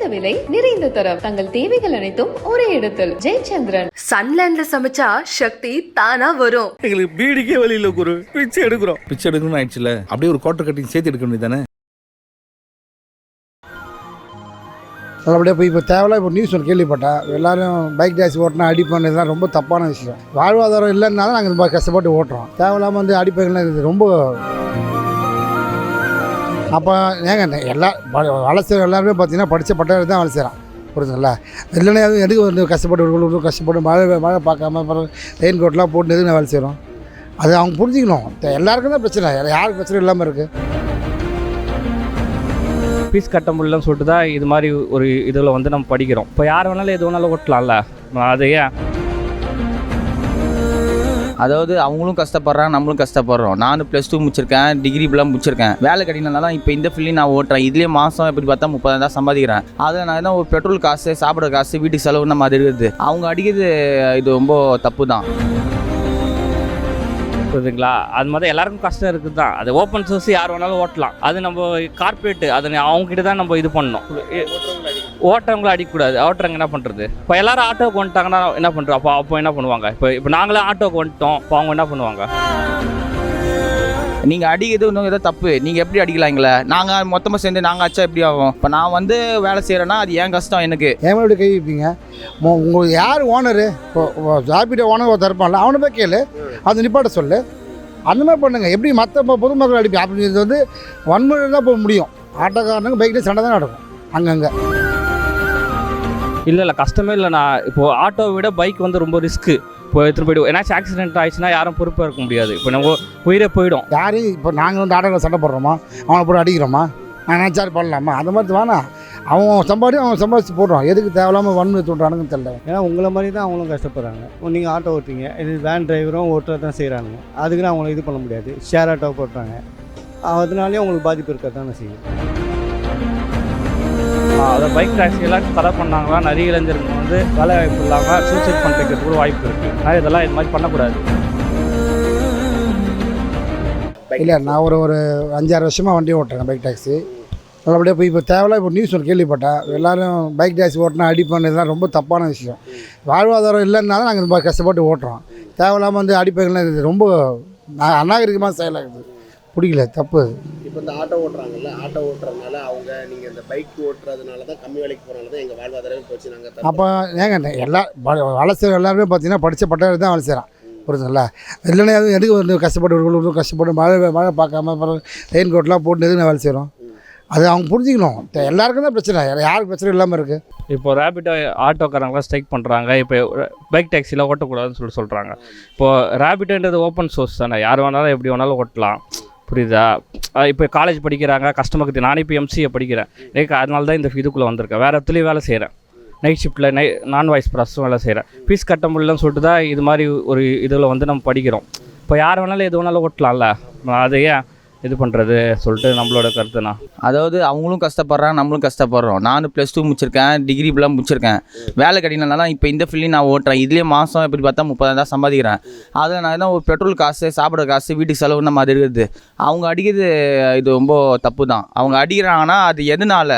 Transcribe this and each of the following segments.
குறைந்த விலை நிறைந்த தரம். தங்கள் தேவைகள் அனைத்தும் ஒரே இடத்தில். ஜெயச்சந்திரன். சன்லேண்ட்ல சமைச்சா சக்தி தானா வரும். எங்களுக்கு பீடிக்கே வழியில் குரு. பிச்சை எடுக்கிறோம். பிச்சை எடுக்கணும்னு ஆயிடுச்சுல. அப்படியே ஒரு குவார்டர் கட்டிங் சேர்த்து எடுக்க வேண்டியது தானே? நல்லபடியாக போய் இப்போ தேவையில்ல இப்போ நியூஸ் ஒன்று கேள்விப்பட்டேன். எல்லாரும் பைக் டேக்ஸி ஓட்டினா அடிப்பாங்க இதெல்லாம் ரொம்ப தப்பான விஷயம். வாழ்வாதாரம் இல்லைன்னா தான் நாங்கள் கஷ்டப்பட்டு ஓட்டுறோம். தேவையில்லாமல் வந்து அடிப்பாங்கலாம் இது ரொம்ப அப்போ ஏங்க எல்லா வேலை செய்கிற எல்லாருமே பார்த்தீங்கன்னா படித்த பட்டதாரி தான் வேலை செய்கிறான் புரியுதுங்களா இல்லைன்னா எதுக்கு வந்து கஷ்டப்பட்டு ஒரு கஷ்டப்பட்டு மழை மழை பார்க்காம அப்புறம் ரெயின் கோட்லாம் போட்டு எதுக்கு வேலை செய்கிறோம் அது அவங்க புரிஞ்சுக்கணும். எல்லாருக்கும் தான் பிரச்சனை. யாருக்கு பிரச்சனை இல்லாமல் இருக்குது ஃபீஸ் கட்ட முடியலன்னு சொல்லிட்டு தான் இது மாதிரி ஒரு இதில் வந்து நம்ம படிக்கிறோம். இப்போ யார் வேணாலும் எது வேணாலும் ஓட்டலாம்ல. அது ஏன்? அதாவது அவங்களும் கஷ்டப்படுறாங்க நம்மளும் கஷ்டப்படுறோம். நான் ப்ளஸ் டூ முடிச்சிருக்கேன் டிகிரி இப்பெல்லாம் முடிச்சிருக்கேன். வேலை கிடைக்கலனால இப்போ இந்த ஃபீல்டையும் நான் ஓட்டுறேன். இதுலேயே மாதம் எப்படி பார்த்தா முப்பதாயிரம் தான் சம்பாதிக்கிறேன். அதில் நான் என்ன ஒரு பெட்ரோல் காசு சாப்பிட்ற காசு வீட்டுக்கு செலவு நம்ம அது இருக்குது. அவங்க அடிக்கிறது இது ரொம்ப தப்பு தான் புரியுதுங்களா? அது மாதிரி எல்லாருக்கும் கஷ்டம் இருக்குது தான் அது ஓப்பன் சோர்ஸ் யார் வேணாலும் ஓட்டலாம். அது நம்ம கார்பரேட் அதை அவங்ககிட்ட தான் நம்ம இது பண்ணணும். ஓட்டுறவங்கள அடிக்கக்கூடாது. ஓட்டுறவங்க என்ன பண்ணுறது இப்போ எல்லாரும் ஆட்டோக்கு வந்துட்டாங்கன்னா என்ன பண்ணுறோம் அப்போ அப்போ என்ன பண்ணுவாங்க? இப்போ இப்போ நாங்களே ஆட்டோக்கு வந்துட்டோம். இப்போ அவங்க என்ன பண்ணுவாங்க? நீங்கள் அடிக்கிறது இன்னும் ஏதோ தப்பு. நீங்கள் எப்படி அடிக்கலாங்களே நாங்கள் மொத்தமாக சேர்ந்து நாங்கள் அச்சா எப்படி ஆகும்? இப்போ நான் வந்து வேலை செய்கிறேன்னா அது ஏன் கஷ்டம் எனக்கு. எப்படி கை வைப்பீங்க? உங்களுக்கு யார் ஓனரு இப்போ ஜாபிட்ட ஓனர் ஒருத்தர் இருப்பான்ல அவனை போய் கேளு. அது நிப்பாட்ட சொல்லு. அந்த மாதிரி பண்ணுங்க. எப்படி மற்ற பொதுமக்கள் அடிப்பி அப்படி இது வந்து வன்முறை தான் போக முடியும். ஆட்டோக்காரனுங்க பைக்கில் சண்டை தான் நடக்கும். அங்கங்கே. இல்லை இல்லை கஷ்டமே இல்லை நான் இப்போது ஆட்டோவை விட பைக் வந்து ரொம்ப ரிஸ்க்கு இப்போ எடுத்துகிட்டு போய்டும் ஏன்னாச்சும் ஆக்சிடென்ட் ஆயிடுச்சுன்னா யாரும் பொறுப்பாக இருக்க முடியாது. இப்போ நம்ம உயிரே போயிடும். யாரையும் இப்போ நாங்கள் வந்து ஆட்டோவில் சண்டை போடுறோமா? அவனை போட்டு அடிக்கிறோமா? நான் நினச்சாரு பண்ணலாமா? அந்த மாதிரி வேணாம் அவன் சம்பாடி அவன் சம்பாதிச்சு போடுறான். எதுக்கு தேவையில்லாமல் வன்முறை தூண்டுறானுங்கன்னு தெரியல. ஏன்னா உங்களை மாதிரி தான் அவங்களும் கஷ்டப்படுறாங்க. நீங்கள் ஆட்டோ ஓட்டுறீங்க. இது வேன் டிரைவரும் ஓட்டுறது தான் செய்கிறாங்க அதுக்குன்னு அவங்கள இது பண்ண முடியாது. ஷேர் ஆட்டோ போட்டுறாங்க. அதனாலேயே உங்களுக்கு பாதிப்பு இருக்க தானே செய்யும் அதை பைக் டாக்ஸி எல்லாம் தடை பண்ணாங்களா? நிறைய இளைஞர்கள் வந்து வேலை வாய்ப்பு இல்லாமல் சூசைட் பண்ணுறதுக்கு கூட வாய்ப்பு இருக்குது ஆனால் இதெல்லாம் இது மாதிரி பண்ணக்கூடாது. இல்லை நான் ஒரு ஒரு அஞ்சாறு வருஷமாக வண்டி ஓட்டுறேன் பைக் டாக்ஸி நல்லபடியாக போய் இப்போ தேவையில்ல இப்போ நியூஸ் ஒன்று கேள்விப்பட்டேன். எல்லாரும் பைக் டாக்ஸி ஓட்டினா அடிப்பாங்க இதெல்லாம் ரொம்ப தப்பான விஷயம். வாழ்வாதாரம் இல்லைன்னா தான் நாங்கள் இந்த மாதிரி கஷ்டப்பட்டு ஓட்டுறோம். தேவையில்லாமல் வந்து அடிப்பாங்கலாம் இது ரொம்ப அநாகரிகமாக செயலாகுது பிடிக்கல தப்பு. அது. இப்போ இந்த ஆட்டோ ஓட்டுறாங்கல்ல ஆட்டோ ஓட்டுறதுனால அவங்க நீங்கள் இந்த பைக் ஓட்டுறதுனால தான் கம்மி வேலைக்கு போகிறனால தான் எங்கள் வாழ்வாதாரமே போச்சு நாங்கள் அப்போ ஏங்க எல்லா வேலை செய்கிற எல்லாருமே பார்த்தீங்கன்னா படித்த பட்டதாரி தான் வேலை செய்கிறான் புரியுதுங்களா இல்லைன்னா எதுவும் எதுக்கு வந்து கஷ்டப்பட்டு கஷ்டப்பட்டு மழை மழை பார்க்காம அப்புறம் ரெயின் கோட்லாம் போட்டு எதுக்கு வேலை செய்கிறோம் அது அவங்க புரிஞ்சுக்கணும். எல்லாருக்கும் தான் பிரச்சனை. யாருக்கு பிரச்சனை இல்லாமல் இருக்குது இப்போ ரேபிட்டோ ஆட்டோக்காரங்களாம் ஸ்ட்ரைக் பண்ணுறாங்க இப்போ பைக் டாக்ஸியில் ஓட்டக்கூடாதுன்னு சொல்லி சொல்கிறாங்க இப்போது ரேபிட்டோன்றது ஓப்பன் சோர்ஸ் தானே. யார் வேணாலும் எப்படி வேணாலும் ஓட்டலாம். புரியுதா? இப்போ காலேஜ் படிக்கிறாங்க கஸ்டமருக்கு நானே இப்போ எம்சிஏ படிக்கிறேன். எனக்கு அதனால தான் இந்த இதுக்குள்ளே வந்திருக்கேன். வேறு இடத்துலையும் வேலை செய்கிறேன் நைட் ஷிஃப்ட்டில் நை நான் வாய்ஸ் ப்ராசஸும் வேலை செய்கிறேன் ஃபீஸ் கட்ட முடியலன்னு சொல்லிட்டு தான் இது மாதிரி ஒரு இதில் வந்து நம்ம படிக்கிறோம். இப்போ யார் வேணாலும் எது வேணாலும் ஓட்டலாம்ல. அது ஏன்? இது பண்ணுறது சொல்லிட்டு நம்மளோட கருத்துனா அதாவது அவங்களும் கஷ்டப்படுறாங்க நம்மளும் கஷ்டப்படுறோம். நான் ப்ளஸ் டூ முடிச்சிருக்கேன் டிகிரி இப்பெல்லாம் முடிச்சிருக்கேன். வேலை கிடைக்கலனால இப்போ இந்த ஃபீல்டையும் நான் ஓட்டுறேன். இதுலேயே மாதம் எப்படி பார்த்தா முப்பதாயிரம் தான் சம்பாதிக்கிறேன். அதில் நான் என்ன ஒரு பெட்ரோல் காசு சாப்பிட்ற காசு வீட்டுக்கு செலவு நம்ம அது இருக்குது. அவங்க அடிக்கிறது இது ரொம்ப தப்பு தான் அவங்க அடிக்கிறாங்கன்னா அது எதனால?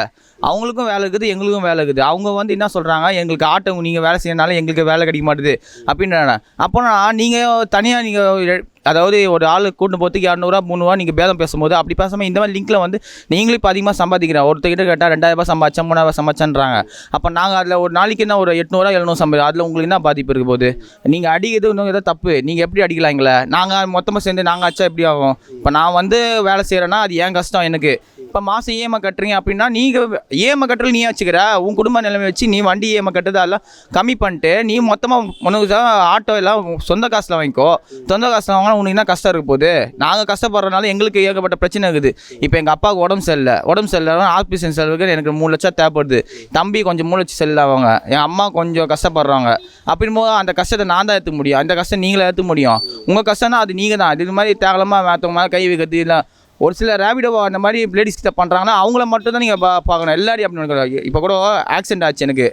அவங்களுக்கும் வேலை இருக்குது எங்களுக்கும் வேலை இருக்குது. அவங்க வந்து என்ன சொல்கிறாங்க எங்களுக்கு ஆட்டோ நீங்கள் வேலை செய்யறனால எங்களுக்கு வேலை கிடைக்க மாட்டுது. அப்படின்றாங்க. அப்போனா நீங்கள் தனியாக நீங்கள் அதாவது ஒரு ஆள் கூட்டு போகிறதுக்கு இரநூறுவா முந்நூறுவா நீங்கள் பேதம் பேசும்போது அப்படி பேசாமல் இந்த மாதிரி லிங்க்கில் வந்து நீங்களும் இப்போ அதிகமாக சம்பாதிக்கிறேன் ஒருத்தர்கிட்ட கேட்டால் ரெண்டாயிரரூபா சம்பாதிச்சா மூணாயிரரூபா சம்பாதிச்சான்றாங்க. அப்போ நாங்கள் அதில் ஒரு நாளைக்கு என்ன ஒரு எட்நூறுவா எழுநூறு சம்பாதி அதில் உங்களுக்கு என்ன பாதிப்பு இருக்க போது நீங்கள் அடிக்கிறது இன்னும் ஏதோ தப்பு. நீங்கள் எப்படி அடிக்கலாம் எங்களை நாங்கள் மொத்தமாக சேர்ந்து நாங்கள் ஆச்சா எப்படி ஆகும்? இப்போ நான் வந்து வேலை செய்கிறேன்னா அது ஏன் கஷ்டம் எனக்கு. இப்போ மாதம் இஎம்ஐ கட்டுறீங்க அப்படின்னா நீங்கள் இஎம்ஐ கட்டுறது நீ வச்சுக்கிற? உன் குடும்ப நிலைமை வச்சு நீ வண்டி இஎம்ஐ கட்டுறது அதெல்லாம் கம்மி பண்ணிட்டு நீ மொத்தமாக உனக்கு ஆட்டோ எல்லாம் சொந்த காசில் வாங்கிக்கோ. சொந்த காசில் வாங்கினா உனக்கு என்ன கஷ்டம் இருக்க போகுது? நாங்கள் கஷ்டப்படுறதுனால எங்களுக்கு ஏகப்பட்ட பிரச்சனை இருக்குது. இப்போ எங்கள் அப்பாவுக்கு உடம்பு சரியில்லை. உடம்பு சரியில்லை ஆஸ்பிஷன் செலவுக்கு எனக்கு மூணு லட்சம் தேவைப்படுது. தம்பி கொஞ்சம் மூணு லட்சம் செல்லாவாங்க என் அம்மா கொஞ்சம் கஷ்டப்படுறாங்க. அப்படின் போது அந்த கஷ்டத்தை நான் தான் ஏற்றுக்க முடியும். அந்த கஷ்டம் நீங்களே ஏற்றுக்க முடியும். உங்கள் கஷ்டம்னா அது நீங்கள் தான் இது மாதிரி தேவலமாக மற்றவங்க மேலே கை வைக்கிறது இல்லை ஒரு சில ரேபிடோ அந்த மாதிரி லேடிஸ் கிட்ட பண்ணுறாங்கன்னா அவங்கள மட்டும் தான் நீங்கள் பா பார்க்கணும். எல்லாரையும் அப்படின்னு இப்போ கூட ஆக்சிடென்ட் ஆச்சு எனக்கு.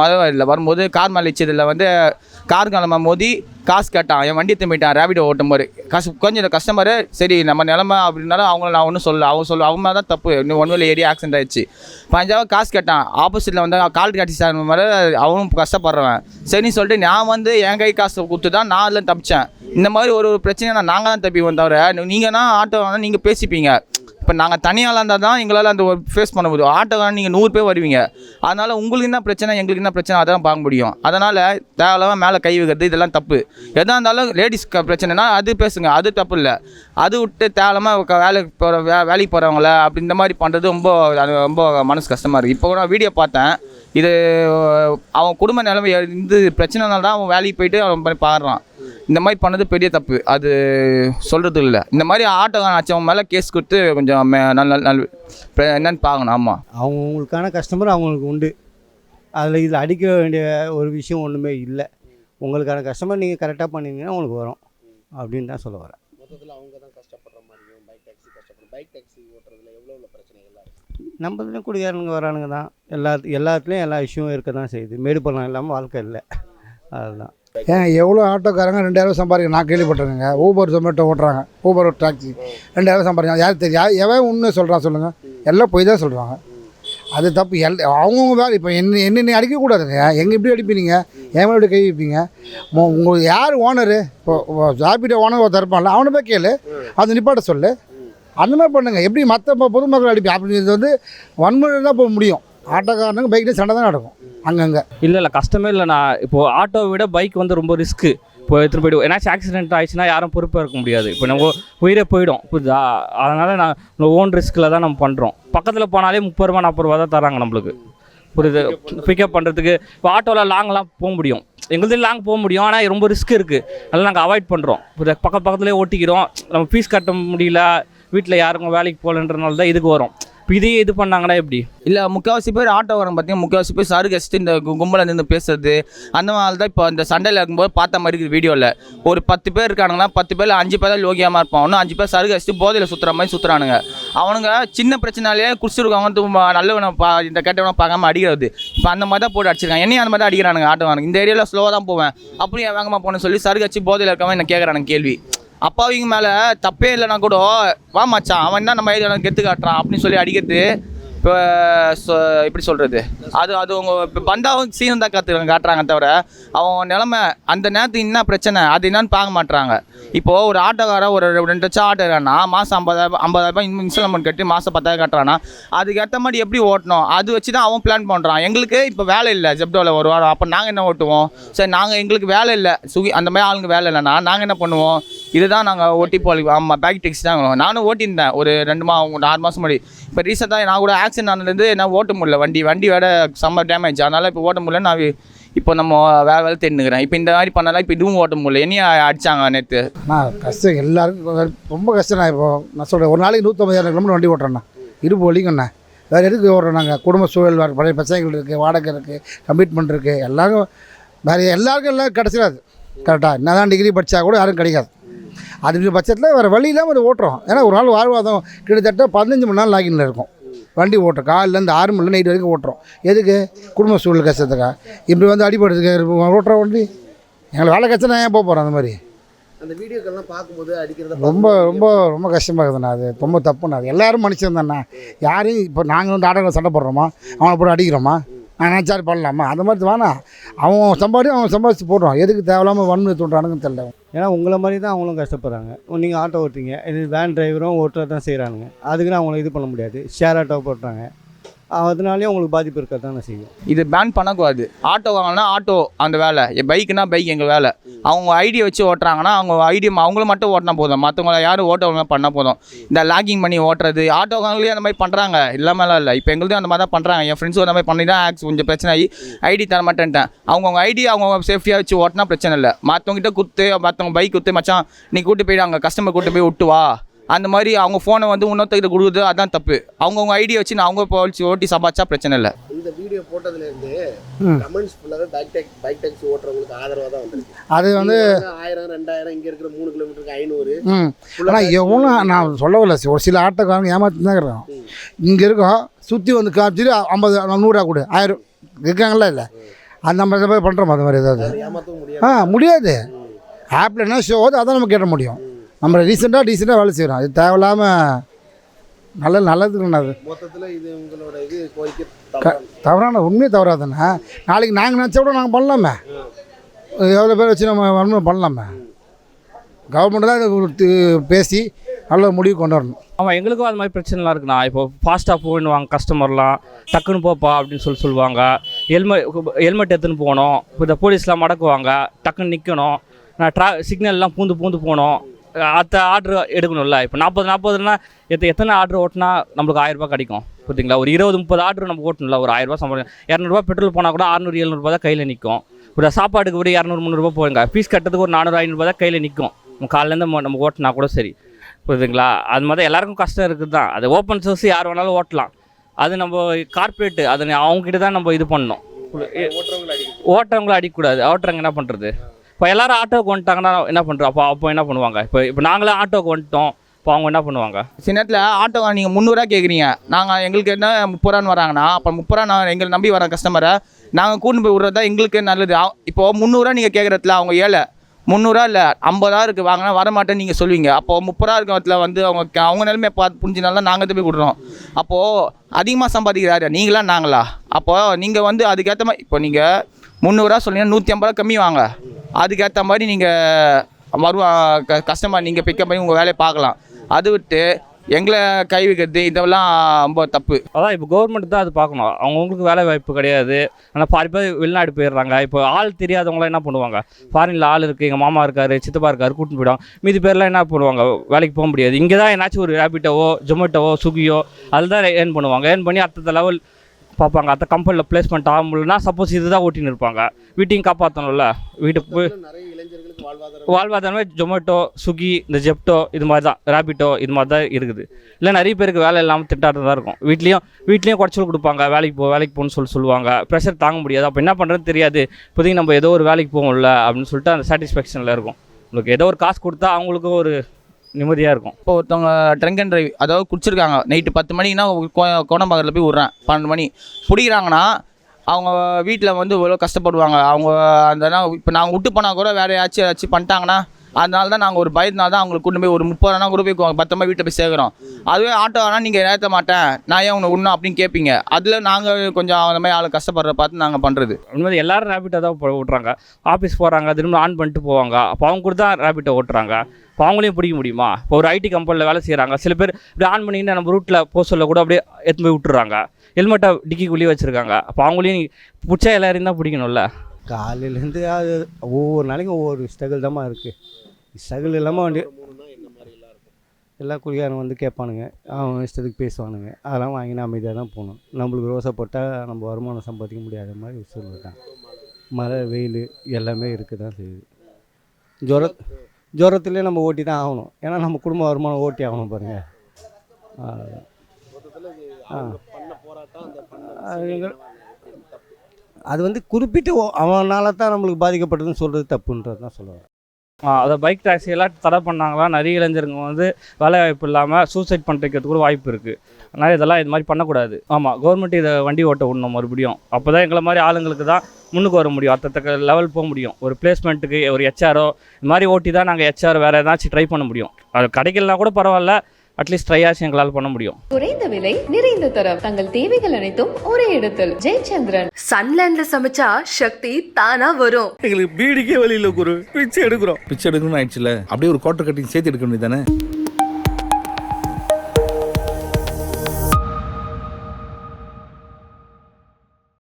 மதுரையில் வரும்போது கார் மேலே இச்சதில் வந்து கார் கிளம்ப மோதி காசு கேட்டான் என் வண்டி திரும்பிட்டான் ரேபிடோ ஓட்டும் போது காசு கொஞ்சம் கஸ்டமரு சரி நம்ம நிலமை அப்படின்னாலும் அவங்கள நான் ஒன்றும் சொல்ல அவன் சொல்ல அவங்க தான் தப்பு. இன்னும் ஒன்றும் ஏரியா ஆக்சிடென்ட் ஆயிடுச்சு. பதினஞ்சாவது காசு கேட்டான். ஆப்போசிட்டில் வந்து கால் காட்டி சார் மாதிரி அவனும் கஷ்டப்படுறவன். சரின்னு சொல்லிட்டு நான் வந்து என் கை காசு கொடுத்து தான் நான் அதில் தப்பிச்சேன். இந்த மாதிரி ஒரு பிரச்சனை நான் நாங்கள் தான் தப்பிவோம் தவிர நீங்கள்னா ஆட்டோ வேணால் நீங்கள் பேசிப்பீங்க. இப்போ நாங்கள் தனியாளாக இருந்தால் தான் எங்களால் அந்த ஃபேஸ் பண்ண முடியும். ஆட்டோ நீங்கள் நூறு பேர் வருவீங்க. அதனால் உங்களுக்கு என்ன பிரச்சனை எங்களுக்கு என்ன பிரச்சனை அதெல்லாம் பார்க்க முடியும். அதனால் தேவையில்லாம மேலே கை வைக்கிறது இதெல்லாம் தப்பு. எதாக இருந்தாலும் லேடிஸ் பிரச்சனைனா அது பேசுங்க. அது தப்பு இல்லை. அது விட்டு தேவையில்லாமல் வேலைக்கு போகிற வே வேலைக்கு போகிறவங்கள அப்படி இந்த மாதிரி பண்ணுறது ரொம்ப ரொம்ப மனசு கஷ்டமாக இருக்குது இப்போ கூட வீடியோ பார்த்தேன். இது அவன் குடும்ப நிலைமை இந்த பிரச்சனைனால தான் அவன் வேலைக்கு போயிட்டு அவன் பாடுறான். இந்த மாதிரி பண்ணது பெரிய தப்பு. அது சொல்கிறது இல்லை. இந்த மாதிரி ஆட்டோ ஆச்சவன் மேலே கேஸ் கொடுத்து கொஞ்சம் நல்ல நல்ல என்னன்னு பார்க்கணும். ஆமாம் அவங்களுக்கான கஸ்டமர் அவங்களுக்கு உண்டு. அதில் இதில் அடிக்க வேண்டிய ஒரு விஷயம் ஒன்றுமே இல்லை. உங்களுக்கான கஸ்டமர் நீங்கள் கரெக்டாக பண்ணிங்கன்னா உங்களுக்கு வரும். அப்படின்னு தான் சொல்ல வரேன். மொத்தத்தில் அவங்க தான் கஷ்டப்படுற மாதிரியும் பைக் டாக்ஸி கஷ்டப்படும். பைக் டாக்ஸி ஓட்டுறதுல எவ்வளோ உள்ள பிரச்சனைகள்லாம் இருக்குது நம்ம இதுலேயும் குடிகாரனுங்க வரானுங்க தான். எல்லா எல்லாத்துலேயும் எல்லா விஷயமும் இருக்க தான் செய்யுது மேடு பள்ளம் இல்லாமல் வாழ்க்கை இல்லை. அதுதான். ஏன் எவ்வளோ ஆட்டோக்காரங்க ரெண்டாயிரம் சம்பாதிக்க நான் கேள்விப்பட்டிருக்கேங்க. ஊபர் ஜொமேட்டோ ஓட்டுறாங்க. ஊபர் டாக்ஸி ரெண்டாயிரம் சம்பாதிக்கிறாங்க. யார் தெரியும்? எவன் ஒன்று சொல்கிறான் சொல்லுங்கள் எல்லாம் போய் தான் சொல்கிறாங்க அது தப்பு. எல் அவங்கவுங்க வேலை. இப்போ என்ன என்ன அடிக்கக்கூடாதுங்க எங்கே இப்படி அடிப்பீங்க? என் எப்படி இப்படி கை வைப்பீங்க? உங்களுக்கு யார் ஓனரு இப்போ ஜாபிட்ட ஓனர் ஒருத்தர் இருப்பான்ல அவனை போய் கேளு. அது நிப்பாட்ட சொல்லு. அந்த மாதிரி பண்ணுங்கள் எப்படி மற்ற பொதுமக்கள் அடிப்பேன் அப்படிங்கிறது வந்து வன்முறை தான் போக முடியும். ஆட்டோக்காரனுங்க பைக்லேயே சண்டை தான் நடக்கும். அங்கங்கே. இல்லை இல்லை கஷ்டமே இல்லை. நான் இப்போது ஆட்டோவை விட பைக் வந்து ரொம்ப ரிஸ்க்கு இப்போ எடுத்துகிட்டு போய்டும் ஏன்னாச்சும் ஆக்சிடென்ட் ஆயிடுச்சுன்னா யாரும் பொறுப்பாக இருக்க முடியாது. இப்போ நம்ம உயிரே போயிடும். புரியுதா அதனால் நான் ஓன் ரிஸ்கில் தான் நம்ம பண்ணுறோம் பக்கத்தில் போனாலே முப்பது ரூபா நாற்பது ரூபா தான் தராங்க நம்மளுக்கு. புரியுது? பிக்கப் பண்ணுறதுக்கு இப்போ ஆட்டோவில் லாங்லாம் போக முடியும். எங்களுது லாங் போக முடியும். ஆனால் ரொம்ப ரிஸ்க் இருக்குது அதனால் நாங்கள் அவாய்ட் பண்ணுறோம் புரியுதா? பக்க பக்கத்துலேயே ஓட்டிக்கிறோம். நம்ம ஃபீஸ் கட்ட முடியல. வீட்டில் யாருக்கும் வேலைக்கு போகலன்றனால தான் இதுக்கு வரும். இப்போ இதையே இது பண்ணாங்கன்னா எப்படி? இல்லை முக்கால்வாசி பேர் ஆட்டோ வரம் பார்த்தீங்கன்னா முக்கால்வாசி பேர் சரு கழிச்சிட்டு இந்த கு- இருந்து நின்று பேசுறது. அந்த மாதிரி தான் இப்போ இந்த சண்டையில் இருக்கும்போது பார்த்த மாதிரி இருக்குது வீடியோவில் ஒரு பத்து பேர் இருக்கானுங்கன்னா பத்து பேர் அஞ்சு பேர் தான் லோகியமாக இருப்பான். இன்னும் அஞ்சு பேர் சரு கழிச்சிட்டு போதையில் சுற்றுற மாதிரி சுற்றுறானுங்க அவனுங்க சின்ன பிரச்சனையிலேயே குடிச்சிருக்காங்க தும்ப- நல்லவனை பா இந்த கெட்டவனை பார்க்காம அடிக்கிறது. இப்போ அந்த மாதிரி தான் போட்டு அடிச்சிருக்காங்க. என்னையும் அந்த மாதிரி தான் அடிக்கிறானுங்க ஆட்டோவானுங்க இந்த ஏரியாவில் ஸ்லோவாக தான் போவேன். அப்படியே வேகமாக போகணும்னு சொல்லி சரு கழிச்சு போதையில் இருக்கவன் என்ன கேட்குறானுங்க கேள்வி. அப்பாவிங்க மேலே தப்பே இல்லைனா கூட வா மச்சான் அவன் தான் நம்ம ஏரியாவில் கெத்து காட்டுறான் அப்படின்னு சொல்லி அடிக்கிறது இப்போ சொ எப்படி சொல்கிறது அது அது அவங்க இப்போ பந்தாவும் சீனம் தான் கற்று காட்டுறாங்க தவிர அவன் நிலமை அந்த நேரத்துக்கு என்ன பிரச்சனை? அது என்னன்னு பார்க்க மாட்டுறாங்க இப்போது ஒரு ஆட்டோக்காரன் ஒரு ரெண்டு லட்சம் ஆட்டோ இருக்கானா மாதம் ஐம்பதாயிரம் ஐம்பதாயிரம் இன்ஸ்டால்மெண்ட் கட்டி மாதம் பத்தாயிரம் கட்டுறானா அதுக்கு ஏற்ற மாதிரி எப்படி ஓட்டணும்? அது வச்சு தான் அவன் பிளான் பண்ணுறான் எங்களுக்கு இப்போ வேலை இல்லை ஜெப்டோவில் ஒரு வாரம். அப்போ நாங்கள் என்ன ஓட்டுவோம்? சரி நாங்கள் எங்களுக்கு வேலை இல்லை. சுகி அந்த மாதிரி ஆளுங்க வேலை இல்லைன்னா நாங்கள் என்ன பண்ணுவோம்? இதுதான் நாங்கள் ஓட்டி போலி ஆமாம் பேக் டெக்ஸி தான் நானும் ஓட்டியிருந்தேன். ஒரு ரெண்டு மா ஆறு மாதம் முன்னாடி. இப்போ ரீசெண்டாக நான் கூட ஆக்சிடென்ட் ஆனதுலேருந்து என்ன ஓட்ட முடியல. வண்டி வண்டி வேறு செம்ம டேமேஜ் அதனால் இப்போ ஓட்ட முடியல நான் இப்போ நம்ம வேறு வேலை தேடினுக்கிறேன் இப்போ இந்த மாதிரி பண்ணலாம் இப்போ இதுவும் ஓட்ட முடியல. என்னையும் அடிச்சாங்க நேற்று நான் கஷ்டம். எல்லாருக்கும் ரொம்ப கஷ்டம் நான் இப்போ நான் சொல்கிறேன் ஒரு நாளைக்கு நூற்றம்பதாயிரம் கிலோமீட்டர் வண்டி ஓட்டுறேண்ணா. இருப்பு வலிக்குண்ணா வேறு எதுக்கு ஓடுறோம் நாங்கள் குடும்ப சூழல் வேறு பழைய பிரச்சனைகள் இருக்குது வாடகை இருக்குது கமிட்மெண்ட் இருக்குது எல்லாரும் வேறு எல்லாருக்கும் எல்லாம் கிடச்சிடாது. கரெக்டாக என்ன தான் டிகிரி படித்தா கூட யாரும் கிடைக்காது. அது பட்சத்தில் வேறு வழி இல்லாமல் ஓட்டுறோம். ஏன்னா ஒரு நாள் வாழ்வாதம் கிட்டத்தட்ட பதினஞ்சு மணி நாள் லாகினில் இருக்கும். வண்டி ஓட்டுறோம். காலையிலேருந்து ஆறு மணி நைட் வரைக்கும் ஓட்டுறோம். எதுக்கு? குடும்ப சூழல் கஷ்டத்துக்கா? இப்படி வந்து அடிபடுறதுக்கு ஓட்டுற வண்டி? எங்களுக்கு வேலை கஷ்டம் ஏன் போக போகிறேன் அந்த மாதிரி? அந்த வீடியோக்கெல்லாம் பார்க்கும்போது அடிக்கிறத ரொம்ப ரொம்ப ரொம்ப கஷ்டமாக இருக்குதுண்ணா அது. ரொம்ப தப்புண்ணா அது. எல்லாரும் மனுஷன் தானே யாரையும் இப்போ நாங்கள் வந்து ஆட்டோவில் சண்டை போடுறோமா? அவனை போட்டு அடிக்கிறோமா? நினச்சாரு பண்ணலாமா? அந்த மாதிரி வேணாம் அவன் சம்பாதி அவன் சம்பாதிச்சு போடுறான். எதுக்கு தேவையில்லாமல் வன்மை தூண்டுறானுங்கன்னு தெரியல ஏன்னா உங்களை மாதிரி தான் அவங்களும் கஷ்டப்படுறாங்க. நீங்கள் ஆட்டோ ஓட்டுறீங்க. இது வேன் டிரைவரும் ஓட்டுறது தான் செய்கிறானுங்க அதுக்குன்னு அவங்கள இது பண்ண முடியாது. ஷேர் ஆட்டோ போட்டுறாங்க. அதனாலேயே உங்களுக்கு பாதிப்பு இருக்க தானே செய்யும் இது பேன் பண்ணக்கூடாது. ஆட்டோ வாங்கினா ஆட்டோ அந்த வேலை. பைக்குனா பைக் எங்கள் வேலை. அவங்க ஐடியை வச்சு ஓட்டுறாங்கன்னா அவங்க ஐடி அவங்களும் மட்டும் ஓட்டினா போதும். மற்றவங்கள யாரும் ஓட்டவங்க பண்ணால் போதும். இந்த லாகிங் பண்ணி ஓட்டுறது ஆட்டோக்காரங்களே அந்த மாதிரி பண்ணுறாங்க இல்லாமலாம் இல்லை. இப்போ எங்களுக்கும் அந்த மாதிரி தான் பண்ணுறாங்க என் ஃப்ரெண்ட்ஸும் அந்த மாதிரி பண்ணி தான் ஆக்ஸ் கொஞ்சம் பிரச்சனை ஆகி ஐடி தர மாட்டேன்ட்டேன். அவங்கவுங்க ஐடி அவங்கவுங்க சேஃப்டியாக வச்சு ஓட்டினா பிரச்சனை இல்லை. மற்றவங்ககிட்ட கொடுத்து மற்றவங்க பைக் கொடுத்து மச்சான் நீ கூட்டு போயிடு அங்கே. கஸ்டமர் கூட்டு போய் விட்டு வா. அந்த மாதிரி அவங்க ஃபோனை வந்து இன்னொருத்தகிட்ட கொடுக்குறது அதான் தப்பு. அவங்கவுங்க ஐடியை வச்சு நான் அவங்க போச்சு ஓட்டி சம்பாதிச்சா பிரச்சனை இல்லை. இந்த வீடியோ போட்டதுலேருந்து. கமெண்ட்ஸ் ஃபுல்லாகவே பைக் டேக் பைக் டாக்ஸி ஓட்டுறவங்களுக்கு ஆதரவாக தான் வந்திருக்கு. அது வந்து ஆயிரம் ரெண்டாயிரம் இங்கே இருக்கிற மூணு கிலோமீட்டருக்கு ஐநூறு. ம். ஆனால் எவ்வளோ நான் சொல்லவில்லை ஒரு சில ஆட்டோக்காரங்க ஏமாற்றி தான் இருக்கிறோம். இங்கே இருக்கோம் சுற்றி வந்து காமிச்சிட்டு ஐம்பது நூறுரூவா கொடு ஆயிரம். இருக்காங்களா இல்லை? அந்த மாதிரி போய் பண்ணுறோம் அந்த மாதிரி ஏதாவது? ஆ முடியாது. ஆப்பில் என்ன ஷோ அதான் நம்ம கேட்ட முடியும். நம்ம ரீசெண்டாக டீசெண்டாக வேலை செய்கிறோம் அது தேவையில்லாமல் நல்ல நல்லதுக்குண்ணா அது. மொத்தத்தில் இது உங்களோட இது கோரிக்கை க தவறான உண்மையே தவறாதுண்ணா நாளைக்கு நாங்கள் நினச்சா கூட நாங்கள் பண்ணலாமே. எவ்வளோ பேர் வச்சு நம்ம வன்மை பண்ணலாமே. கவர்மெண்ட் தான் இதை பேசி நல்ல முடிவு கொண்டு வரணும். ஆமாம் எங்களுக்கும் அது மாதிரி பிரச்சனைலாம் இருக்குண்ணா. இப்போ ஃபாஸ்ட்டாக போயிடுவாங்க கஸ்டமர்லாம் டக்குன்னு போப்பா அப்படின்னு சொல்லி சொல்லுவாங்க. ஹெல்மெட் ஹெல்மெட் எடுத்துன்னு போகணும். இப்போ இந்த போலீஸ்லாம் மடக்குவாங்க. டக்குன்னு நிற்கணும் நான் ட்ரா சிக்னல்லாம் பூந்து பூந்து போகணும். அத்த ஆர்டர் எடுக்கணும்ல. இப்போ நாற்பது நாற்பதுனா எத்த எத்தனை ஆர்டர் ஓட்டினா நம்மளுக்கு ஆயிரரூபா கிடைக்கும். பார்த்தீங்களா ஒரு இருபது முப்பது ஆர்டர் நம்ம ஓட்டணும்ல. ஒரு ஆயிரரூபா சம்பளம் இரநூறுபா பெட்ரோல் போனால் கூட அறுநூறு எழுநூறுபா தான் கையில் நிற்கும் ஒரு சாப்பாட்டுக்கு ஒரு இரநூறு முந்நூறுபா போகுங்க ஃபீஸ் கட்டுறதுக்கு ஒரு நானூறு ஐநூறுபா தான் கையில் நிற்கும் காலையிலேருந்து நம்ம நம்ம ஓட்டினா கூட சரி. புரியுதுங்களா? அது மாதிரி எல்லாருக்கும் கஷ்டம் இருக்குது தான். அது ஓப்பன் சோர்ஸ் யார் வேணாலும் ஓட்டலாம். அது நம்ம கார்ப்பரேட்டு அது அவங்ககிட்ட தான் நம்ம இது பண்ணணும். ஓட்டுறவங்கள அடிக்கக்கூடாது. ஓட்டுறவங்க என்ன பண்ணுறது இப்போ எல்லாரும் ஆட்டோக்கு வந்துட்டாங்கன்னா என்ன பண்ணுறோம் அப்போ அப்போ என்ன பண்ணுவாங்க? இப்போ இப்போ நாங்களே ஆட்டோக்கு வந்துட்டோம். இப்போ அவங்க என்ன பண்ணுவாங்க? சில நேரத்தில் ஆட்டோ நீங்கள் முந்நூறுரூவா கேட்குறீங்க நாங்கள் எங்களுக்கு என்ன முப்பது ரூபான்னு வராங்கன்னா அப்போ முப்பது ரூபா நான் எங்களை நம்பி வர கஸ்டமரை நாங்கள் கூண்டு போய் விட்றது தான் எங்களுக்கு நல்லது. இப்போது இப்போ முந்நூறுரூவா நீங்கள் கேட்குறதுல அவங்க ஏழை முந்நூறுரூவா இல்லை ஐம்பதா இருக்குது வாங்கினா வரமாட்டேன்னு நீங்கள் சொல்லுவீங்க. அப்போது முப்பதுரூவா ரூபா வந்து அவங்க க- அவங்க நிலைமையை பார்த்து புரிஞ்சுனால நாங்கள் போய் விட்றோம் அப்போது அதிகமாக சம்பாதிக்கிறாரு நீங்களா நாங்களா? அப்போது நீங்கள் வந்து அதுக்கேற்ற மாதிரி இப்போ நீங்கள் முந்நூறுரூவா சொன்னீங்கன்னா நூற்றி ஐம்பது ரூபா கம்மி வாங்க. அதுக்கேற்ற மாதிரி நீங்கள் மறு க கஸ்டமர் நீங்கள் பிக்கப் பண்ணி உங்கள் வேலையை பார்க்கலாம். அது விட்டு எங்களை கை வைக்கிறது இதெல்லாம் ரொம்ப தப்பு. அதான் இப்போ கவர்மெண்ட் தான் அது பார்க்கணும். அவங்கவுங்களுக்கு வேலை வாய்ப்பு கிடையாது. ஆனால் பாதி பேர் வெளிநாடு போயிடுறாங்க. இப்போ ஆள் தெரியாதவங்களாம் என்ன பண்ணுவாங்க? ஃபாரினில் ஆள் இருக்குது எங்கள் மாமா இருக்காரு சித்தப்பா இருக்காரு கூட்டின்னு போயிடுவாங்க மீதி பேர்லாம் என்ன பண்ணுவாங்க? வேலைக்கு போக முடியாது. இங்கே தான் என்னாச்சும் ஒரு ரேபிட்டோவோ ஜொமேட்டோவோ சுகியோ அதில் தான் ஏர்ன் பண்ணுவாங்க. ஏர்ன் பண்ணி அடுத்த லெவல் பார்ப்பாங்க. அடுத்த கம்பெனியில் பிளேஸ்மெண்ட் ஆக முடியலனா சப்போஸ் இதுதான் ஓட்டின்னு இருப்பாங்க வீட்டையும் காப்பாற்றணும்ல வீட்டுக்கு போய் வாழ்வாதாரம் ஜொமேட்டோ ஸ்விக்கி இந்த ஜெப்டோ இது மாதிரி தான் ரேபிட்டோ இது மாதிரி தான் இருக்குது. இல்லை நிறைய பேருக்கு வேலை இல்லாமல் திட்டாட்டம் தான் இருக்கும். வீட்லேயும் வீட்லேயும் குறைச்சல் கொடுப்பாங்க. வேலைக்கு போ வேலைக்கு போகணும்னு சொல்லி சொல்லுவாங்க. ப்ரெஷர் தாங்க முடியாது. அப்போ என்ன பண்ணுறது தெரியாது. இப்போதைக்கு நம்ம ஏதோ ஒரு வேலைக்கு போவோம்ல அப்படின்னு சொல்லிட்டு அந்த சாட்டிஸ்ஃபேக்ஷனில் இருக்கும். உங்களுக்கு ஏதோ ஒரு காசு கொடுத்தா அவங்களுக்கும் ஒரு நிம்மதியாக இருக்கும். இப்போ ஒருத்தவங்க ட்ரங்க் அண்ட் ட்ரைவ் அதாவது குடிச்சிருக்காங்க. நைட்டு பத்து மணிக்குன்னா கோடம்பாக்கத்தில் போய் விட்றேன். பன்னெண்டு மணி. பிடிக்கிறாங்கன்னா அவங்க வீட்டில் வந்து இவ்வளோ கஷ்டப்படுவாங்க. அவங்க அந்த இப்போ நாங்கள் விட்டு போனால் கூட வேறு ஏதாச்சும் ஏதாச்சும் பண்ணிட்டாங்கன்னா அதனால தான் நாங்கள் ஒரு பயத்தினால தான் அவங்களுக்கு கொண்டு போய் ஒரு முப்பது ரூபா கூட போய் பத்தமாக வீட்டில் போய் சேர்க்குறோம் அதுவே ஆட்டோ ஆனால் நீங்கள் ஏற்ற மாட்டேன். நான் ஏன் உன்னை உண்ணும் அப்படின்னு கேட்பீங்க அதில் நாங்கள் கொஞ்சம் அந்த மாதிரி ஆளை கஷ்டப்படுற பார்த்து நாங்கள் பண்ணுறது உண்மையாக எல்லாரும் ரேபிட்டோ தான் ஓட்டுறாங்க. ஆஃபீஸ் போகிறாங்க திரும்ப ஆன் பண்ணிட்டு போவாங்க. அப்போ அவங்க கூட தான் ரேபிட்டோ ஓட்டுறாங்க. இப்போ அவங்களையும் பிடிக்க முடியுமா? இப்போ ஒரு ஐடி கம்பெனியில் வேலை செய்கிறாங்க சில பேர் இப்படி ஆன் பண்ணிங்கன்னா நம்ம ரூட்டில் போக சொல்ல கூட அப்படியே எடுத்து போய் விட்டுறாங்க. ஹெல்மெட்டை டிக்கிக்குள்ளேயே வச்சுருக்காங்க. அப்போ அவங்களையும் பிடிச்சா எல்லாரையும் தான் பிடிக்கணும்ல. காலையிலேருந்து அது ஒவ்வொரு நாளைக்கும் ஒவ்வொரு ஸ்ட்ரகிள் தாம்மா இருக்குது ஸ்ட்ரகிள் இல்லாமல் வண்டி எல்லா குடிகாரங்க வந்து கேட்பானுங்க. அவங்க இஷ்டத்துக்கு பேசுவானுங்க. அதெல்லாம் வாங்கினா அமைதியாக தான் போகணும். நம்மளுக்கு ரோசை போட்டால் நம்ம வருமானம் சம்பாதிக்க முடியாத மாதிரி சூழ்நிலை தான். மழை வெயில் எல்லாமே இருக்க தான் செய்யுது. ஜுர ஜுரத்துலேயே நம்ம ஓட்டி தான் ஆகணும். ஏன்னா நம்ம குடும்ப வருமானம் ஓட்டி ஆகணும் பாருங்கள் ஆ பண்ண போராட்டம் அந்த பண்ண அது வந்து குறிப்பிட்டு அவனால் அவனால தான் நம்மளுக்கு பாதிக்கப்படுதுன்னு சொல்கிறது தப்புன்றது தான் சொல்லுவேன். அதை பைக் டாக்ஸி எல்லாம் தடை பண்ணாங்களா? நிறைய இளைஞருங்க வந்து வேலை வாய்ப்பு இல்லாமல் சூசைட் பண்ணுறதுக்கு கூட வாய்ப்பு இருக்குது அதனால் இதெல்லாம் இது மாதிரி பண்ணக்கூடாது. ஆமாம் கவர்மெண்ட் இதை வண்டி ஓட்ட விடணும் மறுபடியும். அப்போ தான் எங்களை மாதிரி ஆளுங்களுக்கு தான் முன்னுக்கு வர முடியும். அடுத்த லெவல் போக முடியும். ஒரு பிளேஸ்மெண்ட்டுக்கு ஒரு ஹெச்ஆரோ இது மாதிரி ஓட்டி தான் நாங்கள் ஹெச்ஆர் வேறு ஏதாச்சும் ட்ரை பண்ண முடியும். அது கிடைக்கலனா கூட பரவாயில்ல. அட்லீஸ்ட் ட்ரை ஆச்சு எங்களால் பண்ண முடியும். குறைந்த விலை நிறைந்த தரம். தங்கள் தேவைகள் அனைத்தும் ஒரே இடத்தில். ஜெயச்சந்திரன். சன்லேண்ட்ல சமைச்சா சக்தி தானா வரும். எங்களுக்கு பீடிக்கே வழி இல்லை குரு. பிச்சை எடுக்கிறோம். பிச்சை எடுக்கணும்னு ஆயிடுச்சுல. அப்படியே ஒரு குவார்டர் கட்டிங் சேர்த்து எடுக்க வேண்டியதானே